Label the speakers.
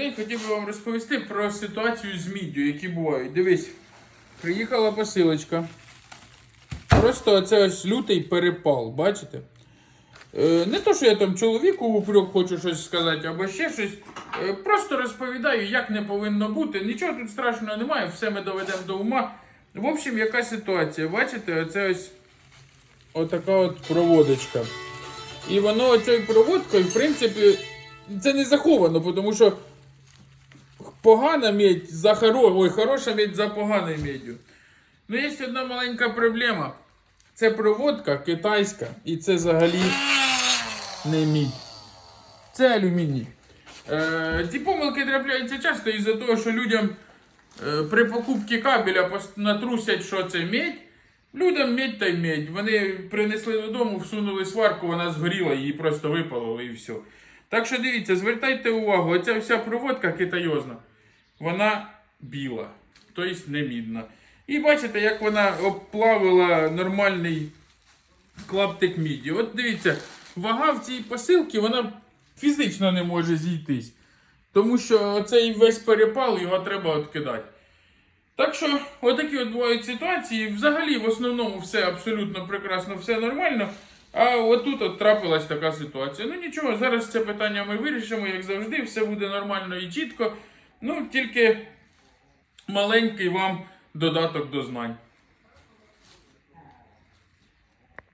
Speaker 1: Я хотів би вам розповісти про ситуацію з міддю, які бувають. Дивись, приїхала посилочка. Просто оце ось лютий перепал, бачите? Е, не то, що я там чоловіку в упрек хочу щось сказати або ще щось. Е, просто розповідаю, як не повинно бути. Нічого тут страшного немає, все ми доведемо до ума. В общем, яка ситуація? Бачите, оце ось отака от проводочка. І воно оцею проводкою, в принципі, це не заховано, тому що погана медь за хоро... Ой, хороша медь за поганою меддю. Ну, є одна маленька проблема. Це проводка китайська, і це взагалі не мідь. Це алюміній. Е, ці помилки трапляються часто із-за того, що людям е, при покупці кабеля натрусять, що це медь. Людям медь та й медь. Вони принесли додому, всунули сварку, вона згоріла, її просто випалили і все. Так що дивіться, звертайте увагу, оця вся проводка китайозна, вона біла, тобто не мідна. І бачите, як вона обплавила нормальний клаптик міді. От дивіться, вага в цій посилці, вона фізично не може зійтись. Тому що цей весь перепал його треба відкидати. Так що, отакі от бувають ситуації. Взагалі, в основному все абсолютно прекрасно, все нормально. А отут от трапилась така ситуація. Ну нічого, зараз це питання ми вирішимо, як завжди, все буде нормально і чітко. Ну, тільки маленький вам додаток до знань.